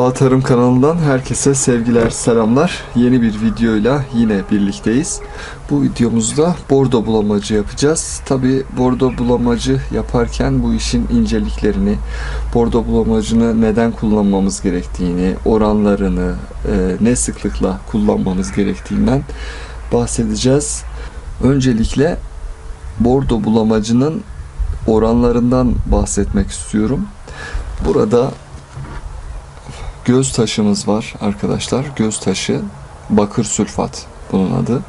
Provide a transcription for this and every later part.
Doğa Tarım kanalından herkese sevgiler, selamlar. Yeni bir videoyla yine birlikteyiz. Bu videomuzda bordo bulamacı yapacağız. Tabi bordo bulamacı yaparken bu işin inceliklerini, bordo bulamacını neden kullanmamız gerektiğini, oranlarını, e, ne sıklıkla kullanmamız gerektiğinden bahsedeceğiz. Öncelikle bordo bulamacının oranlarından bahsetmek istiyorum. Burada göz taşımız var arkadaşlar. Göz taşı bakır sülfat bunun adı.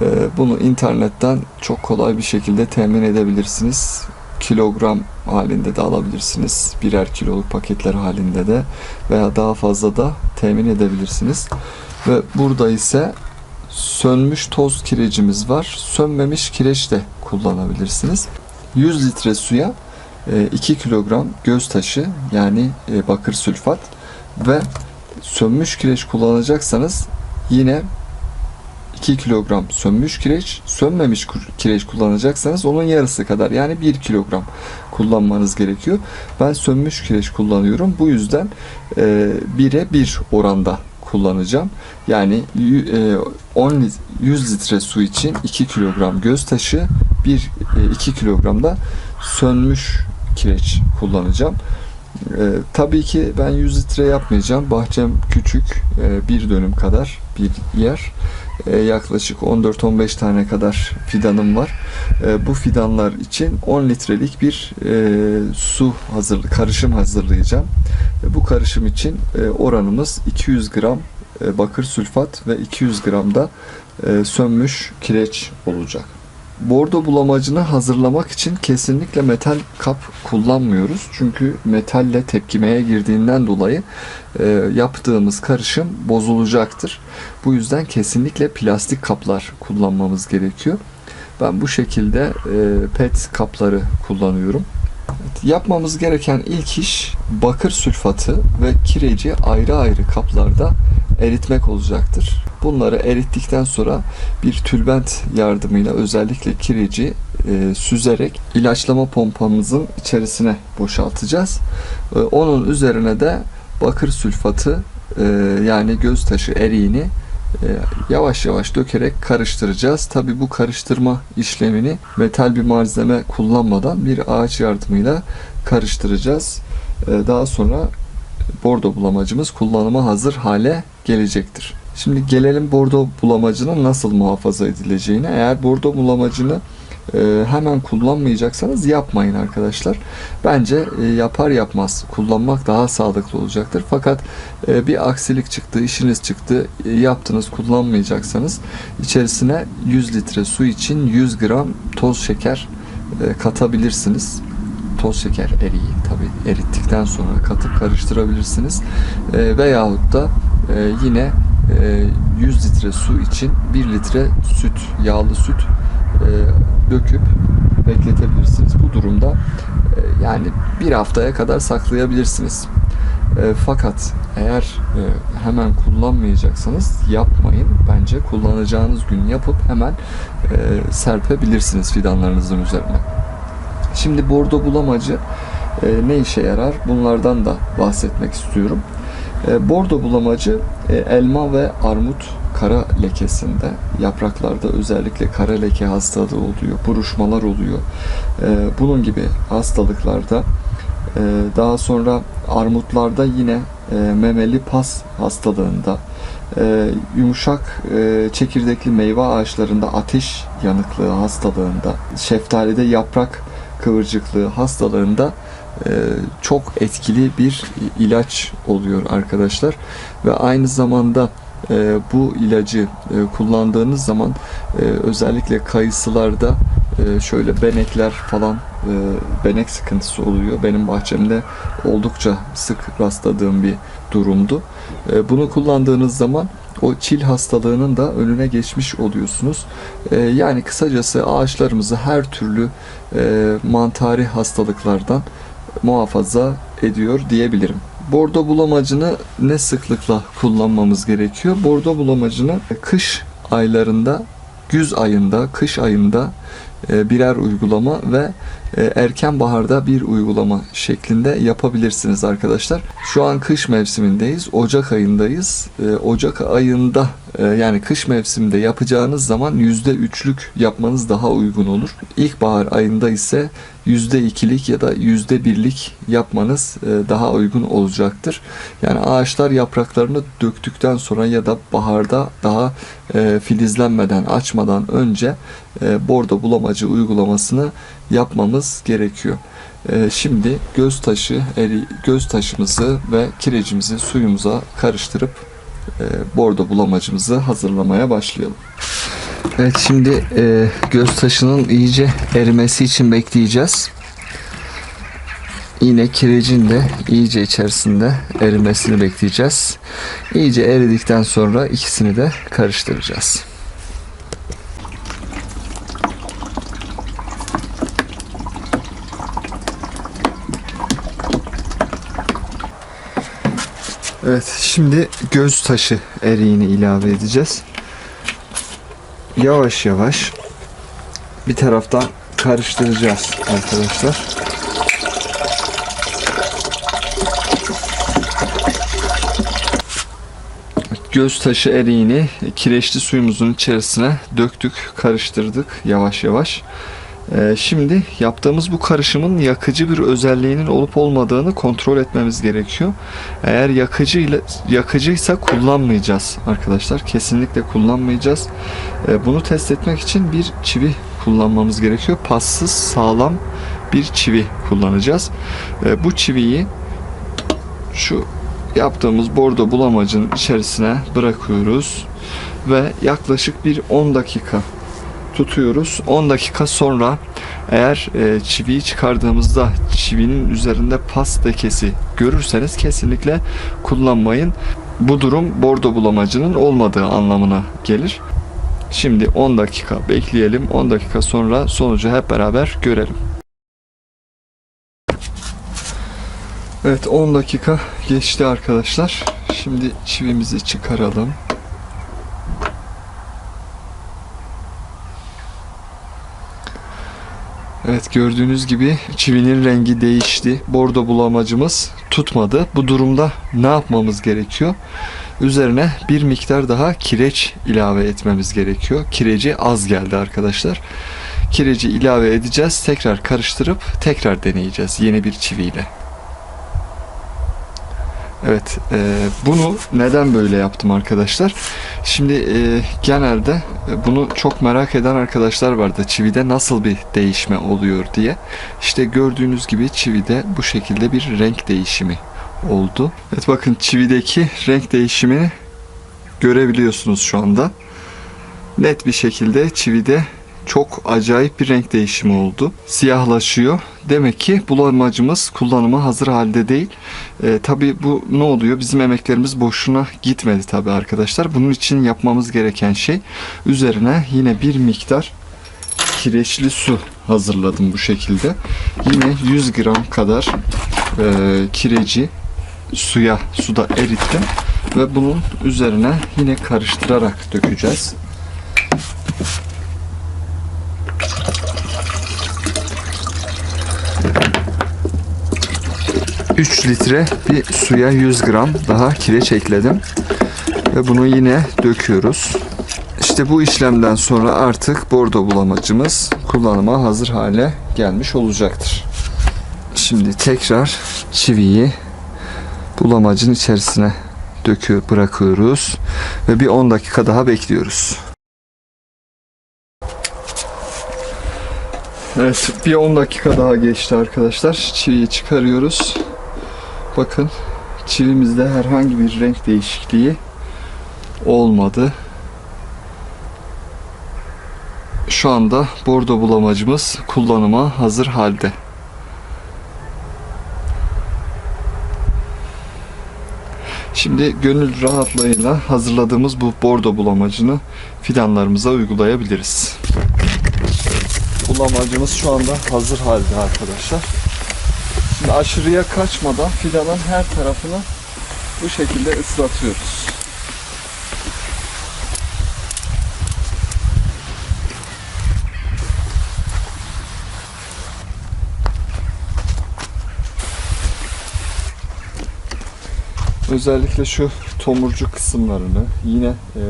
Ee, bunu internetten çok kolay bir şekilde temin edebilirsiniz. Kilogram halinde de alabilirsiniz. Birer kiloluk paketler halinde de veya daha fazla da temin edebilirsiniz. Ve burada ise sönmüş toz kirecimiz var. Sönmemiş kireç de kullanabilirsiniz. 100 litre suya 2 kilogram göz taşı yani e, bakır sülfat ve sönmüş kireç kullanacaksanız yine 2 kilogram sönmüş kireç, sönmemiş kireç kullanacaksanız onun yarısı kadar yani 1 kilogram kullanmanız gerekiyor. Ben sönmüş kireç kullanıyorum. Bu yüzden e, 1'e 1 oranda kullanacağım. Yani 10 100 litre su için 2 kilogram göz taşı, 1 2 kilogram da sönmüş kireç kullanacağım. Ee, tabii ki ben 100 litre yapmayacağım. Bahçem küçük, e, bir dönüm kadar bir yer. E, yaklaşık 14-15 tane kadar fidanım var. E, bu fidanlar için 10 litrelik bir e, su hazır, karışım hazırlayacağım. E, bu karışım için e, oranımız 200 gram e, bakır sülfat ve 200 gram da e, sönmüş kireç olacak. Bordo bulamacını hazırlamak için kesinlikle metal kap kullanmıyoruz. Çünkü metalle tepkimeye girdiğinden dolayı e, yaptığımız karışım bozulacaktır. Bu yüzden kesinlikle plastik kaplar kullanmamız gerekiyor. Ben bu şekilde e, pet kapları kullanıyorum. Yapmamız gereken ilk iş bakır sülfatı ve kireci ayrı ayrı kaplarda eritmek olacaktır. Bunları erittikten sonra bir tülbent yardımıyla özellikle kireci e, süzerek ilaçlama pompamızın içerisine boşaltacağız. E, onun üzerine de bakır sülfatı e, yani göz taşı eriğini e, yavaş yavaş dökerek karıştıracağız. Tabi bu karıştırma işlemini metal bir malzeme kullanmadan bir ağaç yardımıyla karıştıracağız. E, daha sonra bordo bulamacımız kullanıma hazır hale gelecektir. Şimdi gelelim bordo bulamacının nasıl muhafaza edileceğine. Eğer bordo bulamacını e, hemen kullanmayacaksanız yapmayın arkadaşlar. Bence e, yapar yapmaz kullanmak daha sağlıklı olacaktır. Fakat e, bir aksilik çıktı, işiniz çıktı, yaptınız kullanmayacaksanız içerisine 100 litre su için 100 gram toz şeker katabilirsiniz toz şeker eriği tabi erittikten sonra katıp karıştırabilirsiniz e, veyahut da e, yine e, 100 litre su için 1 litre süt yağlı süt e, döküp bekletebilirsiniz bu durumda e, yani bir haftaya kadar saklayabilirsiniz e, fakat eğer e, hemen kullanmayacaksanız yapmayın bence kullanacağınız gün yapıp hemen e, serpebilirsiniz fidanlarınızın üzerine Şimdi bordo bulamacı e, ne işe yarar? Bunlardan da bahsetmek istiyorum. E, bordo bulamacı e, elma ve armut kara lekesinde yapraklarda özellikle kara leke hastalığı oluyor, buruşmalar oluyor. E, bunun gibi hastalıklarda daha sonra armutlarda yine memeli pas hastalığında yumuşak çekirdekli meyve ağaçlarında ateş yanıklığı hastalığında şeftalide yaprak kıvırcıklığı hastalığında çok etkili bir ilaç oluyor arkadaşlar ve aynı zamanda e, bu ilacı e, kullandığınız zaman e, özellikle kayısılarda e, şöyle benekler falan e, benek sıkıntısı oluyor. Benim bahçemde oldukça sık rastladığım bir durumdu. E, bunu kullandığınız zaman o çil hastalığının da önüne geçmiş oluyorsunuz. E, yani kısacası ağaçlarımızı her türlü e, mantari hastalıklardan muhafaza ediyor diyebilirim. Bordo bulamacını ne sıklıkla kullanmamız gerekiyor? Bordo bulamacını kış aylarında, güz ayında, kış ayında e, birer uygulama ve e, erken baharda bir uygulama şeklinde yapabilirsiniz arkadaşlar. Şu an kış mevsimindeyiz. Ocak ayındayız. E, Ocak ayında yani kış mevsiminde yapacağınız zaman %3'lük yapmanız daha uygun olur. İlkbahar ayında ise %2'lik ya da %1'lik yapmanız e, daha uygun olacaktır. Yani ağaçlar yapraklarını döktükten sonra ya da baharda daha e, filizlenmeden, açmadan önce e, bordo bulamacı uygulamasını yapmamız gerekiyor. Şimdi göz taşı, göz taşımızı ve kirecimizi suyumuza karıştırıp e, bordo bulamacımızı hazırlamaya başlayalım. Evet şimdi e, göz taşının iyice erimesi için bekleyeceğiz. Yine kirecin de iyice içerisinde erimesini bekleyeceğiz. İyice eridikten sonra ikisini de karıştıracağız. Evet şimdi göz taşı eriğini ilave edeceğiz. Yavaş yavaş bir taraftan karıştıracağız arkadaşlar. Göz taşı eriğini kireçli suyumuzun içerisine döktük, karıştırdık yavaş yavaş. Ee, şimdi yaptığımız bu karışımın yakıcı bir özelliğinin olup olmadığını kontrol etmemiz gerekiyor. Eğer yakıcı ile yakıcıysa kullanmayacağız arkadaşlar. Kesinlikle kullanmayacağız. Ee, bunu test etmek için bir çivi kullanmamız gerekiyor. Passız, sağlam bir çivi kullanacağız. Ee, bu çiviyi şu yaptığımız bordo bulamacın içerisine bırakıyoruz ve yaklaşık bir 10 dakika tutuyoruz. 10 dakika sonra eğer e, çiviyi çıkardığımızda çivinin üzerinde pas lekesi görürseniz kesinlikle kullanmayın. Bu durum bordo bulamacının olmadığı anlamına gelir. Şimdi 10 dakika bekleyelim. 10 dakika sonra sonucu hep beraber görelim. Evet 10 dakika geçti arkadaşlar. Şimdi çivimizi çıkaralım. Evet gördüğünüz gibi çivinin rengi değişti. Bordo bulamacımız tutmadı. Bu durumda ne yapmamız gerekiyor? Üzerine bir miktar daha kireç ilave etmemiz gerekiyor. Kireci az geldi arkadaşlar. Kireci ilave edeceğiz. Tekrar karıştırıp tekrar deneyeceğiz yeni bir çiviyle. Evet, e, bunu neden böyle yaptım arkadaşlar? Şimdi e, genelde e, bunu çok merak eden arkadaşlar vardı. Çivide nasıl bir değişme oluyor diye. İşte gördüğünüz gibi çivide bu şekilde bir renk değişimi oldu. Evet bakın çivideki renk değişimini görebiliyorsunuz şu anda. Net bir şekilde çivide çok acayip bir renk değişimi oldu. Siyahlaşıyor. Demek ki bulamacımız kullanıma hazır halde değil. E, tabii bu ne oluyor? Bizim emeklerimiz boşuna gitmedi tabii arkadaşlar. Bunun için yapmamız gereken şey üzerine yine bir miktar kireçli su hazırladım bu şekilde. Yine 100 gram kadar e, kireci suya suda erittim ve bunun üzerine yine karıştırarak dökeceğiz. 3 litre bir suya 100 gram daha kireç ekledim. Ve bunu yine döküyoruz. İşte bu işlemden sonra artık bordo bulamacımız kullanıma hazır hale gelmiş olacaktır. Şimdi tekrar çiviyi bulamacın içerisine döküyor, bırakıyoruz ve bir 10 dakika daha bekliyoruz. Evet, bir 10 dakika daha geçti arkadaşlar. Çiviyi çıkarıyoruz. Bakın çivimizde herhangi bir renk değişikliği olmadı. Şu anda bordo bulamacımız kullanıma hazır halde. Şimdi gönül rahatlığıyla hazırladığımız bu bordo bulamacını fidanlarımıza uygulayabiliriz. Bulamacımız şu anda hazır halde arkadaşlar. Aşırıya kaçmadan fidanın her tarafını bu şekilde ıslatıyoruz. Özellikle şu tomurcu kısımlarını yine e,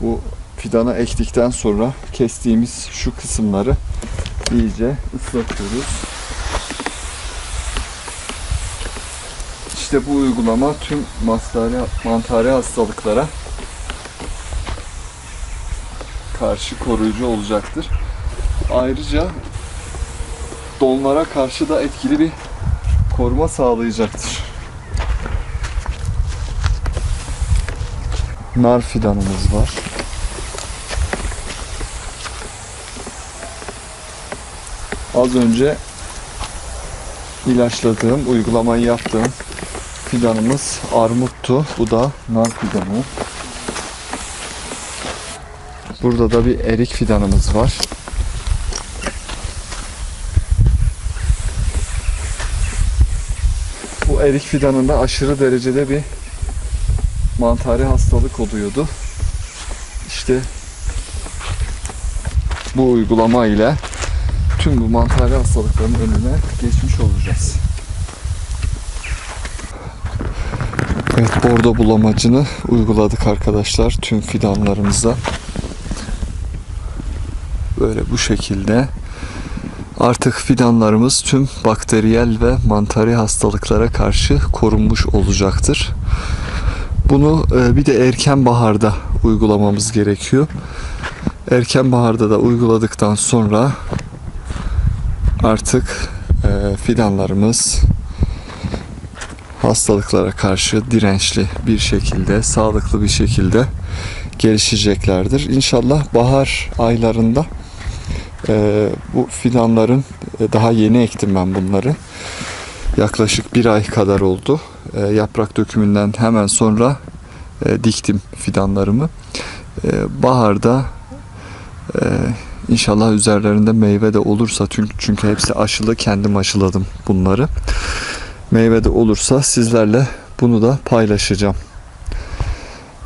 bu fidana ektikten sonra kestiğimiz şu kısımları iyice ıslatıyoruz. İşte bu uygulama tüm mastari, mantari hastalıklara karşı koruyucu olacaktır. Ayrıca donlara karşı da etkili bir koruma sağlayacaktır. Nar fidanımız var. Az önce ilaçladığım, uygulamayı yaptığım fidanımız armuttu. Bu da nar fidanı. Burada da bir erik fidanımız var. Bu erik fidanında aşırı derecede bir mantari hastalık oluyordu. İşte bu uygulama ile tüm bu mantari hastalıkların önüne geçmiş olacağız. Evet bordo bulamacını uyguladık arkadaşlar tüm fidanlarımıza. Böyle bu şekilde artık fidanlarımız tüm bakteriyel ve mantari hastalıklara karşı korunmuş olacaktır. Bunu e, bir de erken baharda uygulamamız gerekiyor. Erken baharda da uyguladıktan sonra artık e, fidanlarımız hastalıklara karşı dirençli bir şekilde, sağlıklı bir şekilde gelişeceklerdir. İnşallah bahar aylarında e, bu fidanların e, daha yeni ektim ben bunları. Yaklaşık bir ay kadar oldu. E, yaprak dökümünden hemen sonra e, diktim fidanlarımı. E, baharda e, inşallah üzerlerinde meyve de olursa çünkü, çünkü hepsi aşılı kendim aşıladım bunları. Meyve de olursa sizlerle bunu da paylaşacağım.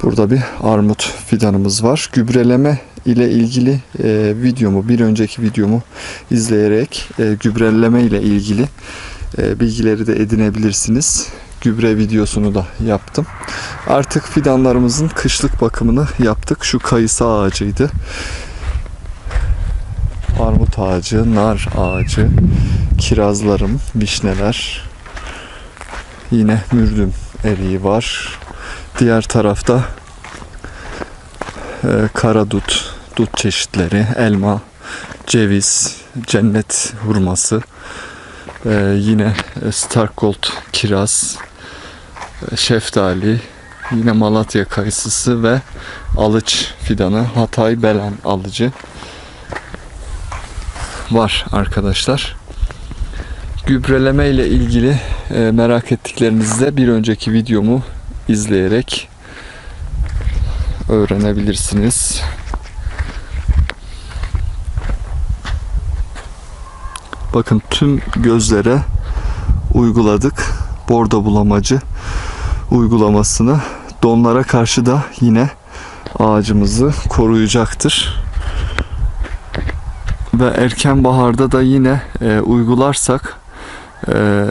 Burada bir armut fidanımız var. Gübreleme ile ilgili e, videomu, bir önceki videomu izleyerek e, gübreleme ile ilgili e, bilgileri de edinebilirsiniz. Gübre videosunu da yaptım. Artık fidanlarımızın kışlık bakımını yaptık. Şu kayısı ağacıydı. Armut ağacı, nar ağacı, kirazlarım, vişneler. Yine mürdüm eriği var. Diğer tarafta e, kara dut, dut çeşitleri, elma, ceviz, cennet hurması, e, yine Stargold kiraz, e, şeftali, yine Malatya kayısısı ve alıç fidanı, Hatay belen alıcı var arkadaşlar. Gübreleme ile ilgili e, merak ettiklerinizi de bir önceki videomu izleyerek öğrenebilirsiniz. Bakın tüm gözlere uyguladık. Bordo bulamacı uygulamasını. Donlara karşı da yine ağacımızı koruyacaktır. Ve erken baharda da yine e, uygularsak e,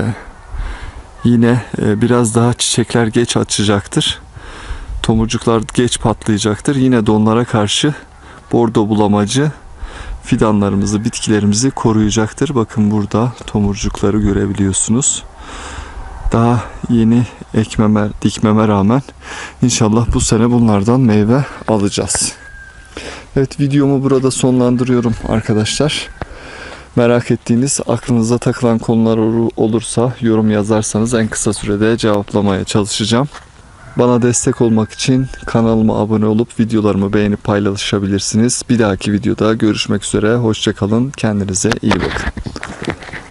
yine e, biraz daha çiçekler geç açacaktır. Tomurcuklar geç patlayacaktır. Yine donlara karşı bordo bulamacı fidanlarımızı, bitkilerimizi koruyacaktır. Bakın burada tomurcukları görebiliyorsunuz. Daha yeni ekmeme, dikmeme rağmen inşallah bu sene bunlardan meyve alacağız. Evet videomu burada sonlandırıyorum arkadaşlar. Merak ettiğiniz, aklınıza takılan konular olursa yorum yazarsanız en kısa sürede cevaplamaya çalışacağım. Bana destek olmak için kanalıma abone olup videolarımı beğenip paylaşabilirsiniz. Bir dahaki videoda görüşmek üzere. Hoşçakalın. Kendinize iyi bakın.